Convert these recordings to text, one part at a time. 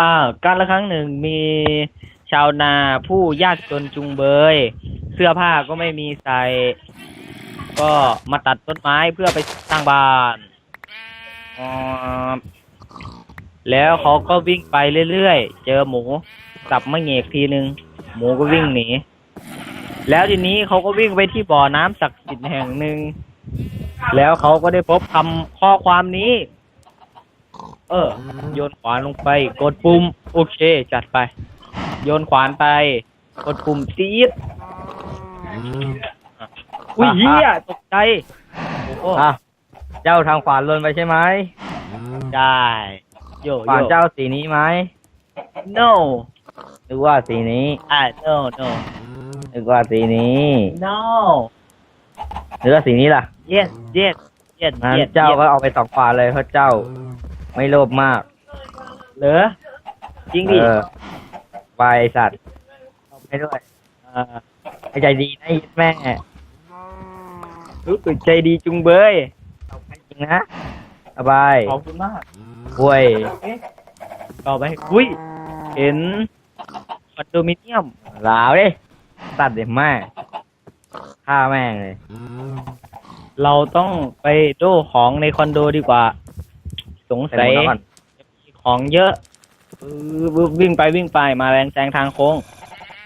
อ่าการละครั้งหนึ่งมีชาวนาผู้ยากจนจุงเบย เสื้อผ้าก็ไม่มีใส่ ก็มาตัดต้นไม้เพื่อไปสร้างบ้านอ่าแล้วเขาก็วิ่งไปเรื่อยๆ เจอหมูสับมะเหงกทีนึง หมูก็วิ่งหนี แล้วทีนี้เขาก็วิ่งไปที่บ่อน้ำศักดิ์สิทธิ์แห่งหนึ่ง แล้วเขาก็ได้พบคำข้อความนี้ เออ โยนขวานลงไป กดปุ่ม โอเค จัดไป โยนขวานไป กดปุ่มตีดอุ้ยเฮียตกใจโอ้โหอะเจ้าทางขวานลนไปใช่ไหมได้โยขวานโยเจ้าสีนี้ไหม no หรือว่าสีนี้ อ่า no no หรือว่าสีนี้ no หรือว่าสีนี้ล่ะ yes yes yes งั้น yes เจ้า yes ก็เอาไปสองขวานเลยเพราะเจ้า ไม่โลภมาก เหรอจริงดิเออไปสัตว์เอาไปด้วยอ่าให้ใจดีนะไอ้แม่รู้สึกใจดีจุงเบยเอาไปจริงนะสบายขอบคุณมากป่วยต่อไปอุ้ยเห็นคอนโดมิเนียมลาวดิตัดเด็แม่ฆ่าแม่งเลย เราต้องไปโด้ของในคอนโดดีกว่า สงใส่สัยหมวกแล้วก่อนมีของเยอะเออวึบวิ่งไปวิ่งไปมาแรงแซงทางโค้ง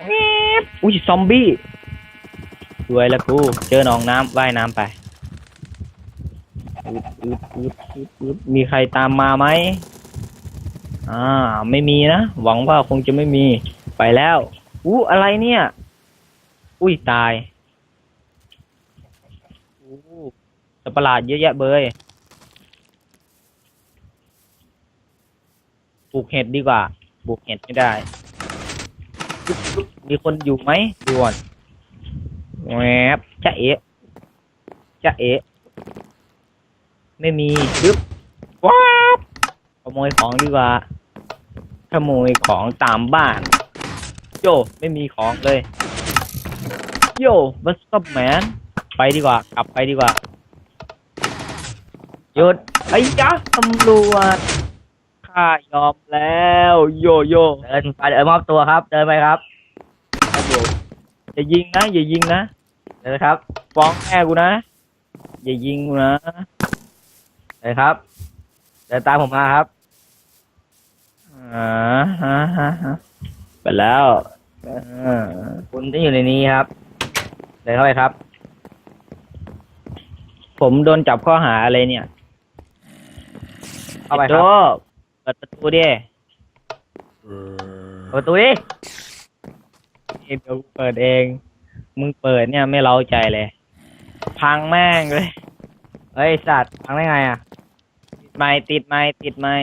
แว๊บอุ้ยซอมบี้สวยแล้วกูเจอหนองน้ำว่ายน้ำไปอึดอึดอึดอึดอึดมีใครตามมาไหมอ่า ไม่มีนะ หวังว่าคงจะไม่มี ไปแล้ว อู้อะไรเนี่ย อุ้ยตายอู้สัตว์ประหลาดเยอะแยะเบย ปลูกเห็ดดีกว่าปลูกเห็ดไม่ได้ มีคนอยู่ไหมด่วนแหวบจะเอะจะเอะไม่มีปึ๊บว้าบขโมยของดีกว่าขโมยของตามบ้าน โยไม่มีของเลย โยบัสกับแมนไปดีกว่า กลับไปดีกว่าหยุดไอ้ยักษ์ตำรวจ ข้ายอมแล้ว โยโย่เดินไปเดินมอบตัวครับ เดินไปครับอย่ายิงนะอย่ายิงนะเดินครับ ฟ้องแม่กูนะอย่ายิงกูนะเดินครับเดินตามผมมาครับอ่าฮะฮะฮะไปแล้วอ่าคุณที่อยู่ในนี้ครับเดินเข้าไปครับ ผมโดนจับข้อหาอะไรเนี่ย เข้าไปครับ เปิดประตูดิเปิดประตูดิเดี๋ยวกูเปิดเอง มึงเปิดเนี่ยไม่เล้าใจเลย พังแม่งเลย เฮ้ยสัตว์ฟังได้ไงอะ ติดไม้ติดไม้ติดไม้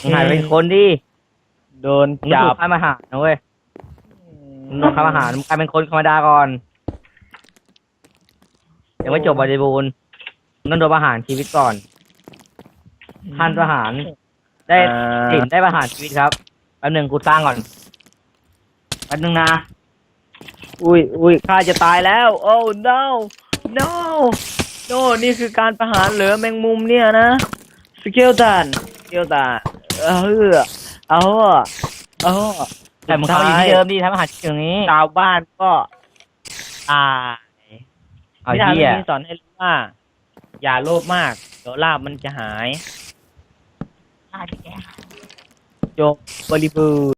มึงหันเป็นคนดิ โดนมึงจัถูบกข้ามอาหารนะเว้ยมึงโดนข้ามอาหารมึงกลายเป็นคนธรรมดาก่อนยังไม่จบบริบูรณ์มึงต้องโดนประหารชีวิตก่อนท่านประหาร ได้อ่าสินได้ประหารชีวิตครับแป๊บหนึ่งกูสร้างก่อนแป๊บหนึ่งนะ อุ้ยอุ้ยข้าจะตายแล้ว โอ้ no no no นี่คือการประหารเหลือแมงมุมเนี่ยนะ สเกลตันสเกลตันเออเอาอะเอาอะแต่มึงทำอยู่ที่เดิมดิทำอาหารที่อย่างนี้ชาวบ้านก็ตาย เอานิทานเหี้เรื่ยองนี้สอนให้รู้ว่า อย่าโลภมาก เดี๋ยวลาบมันจะ หายจบบริบูรณ์